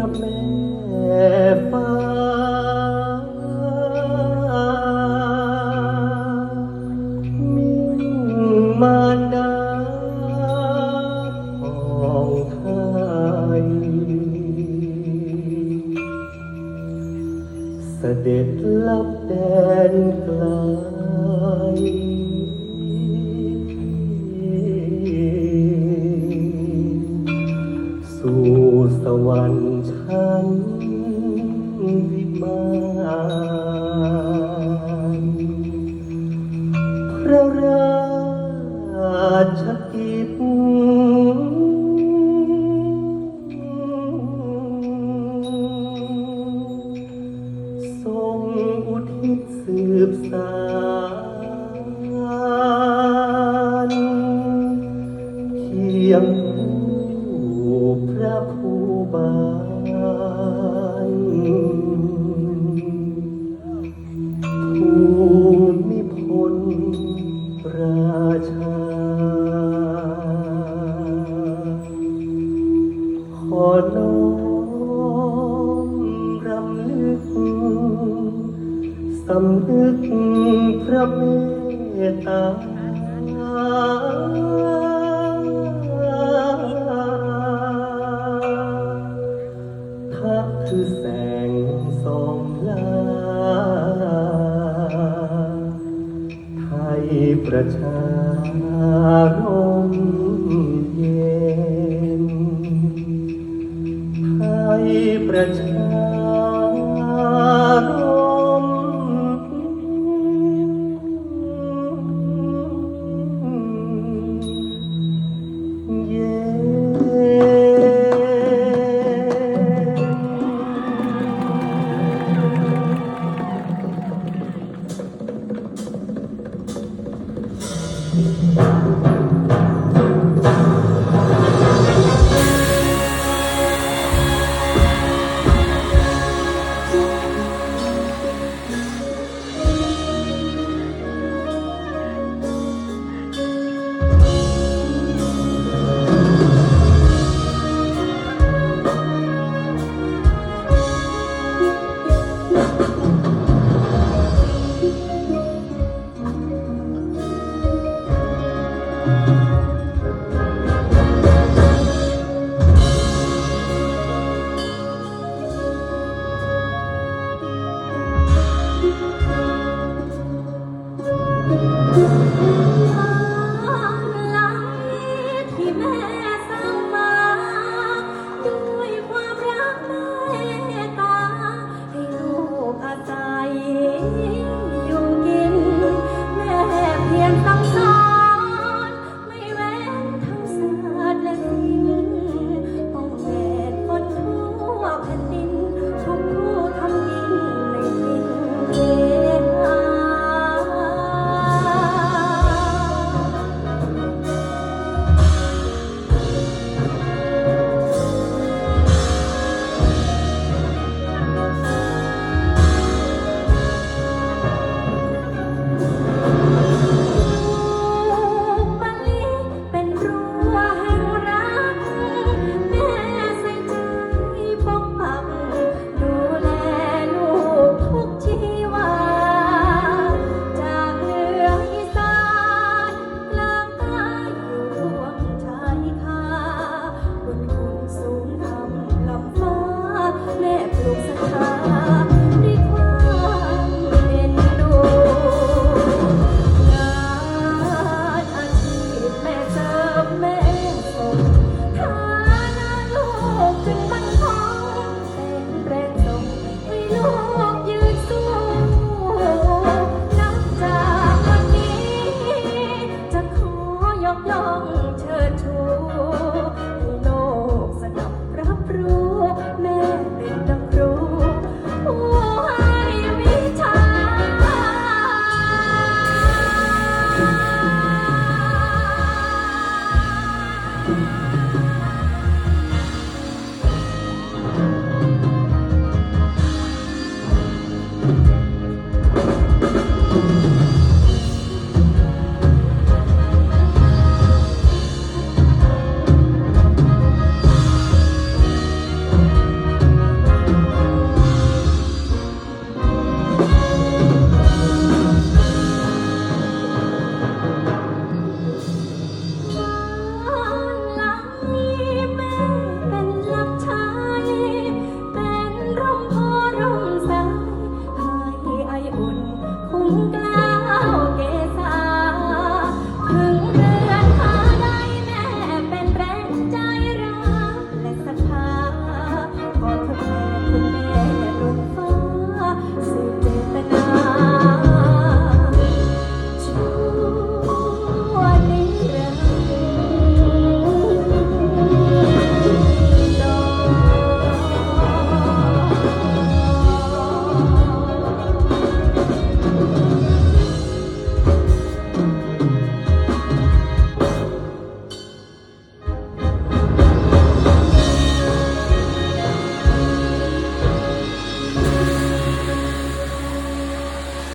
ระแม่ฟ้า มิ่งมารดาของไทยเสด็จลับแดนไกลสู่สวรรค์ ระราชกิจทรงอุทิศสืบสานเคียงคู่พระผู้บานภูมิพล ราชา ขอน้อมรำลึกสำนึกพระเมตตา ยป ต้องเชิญชว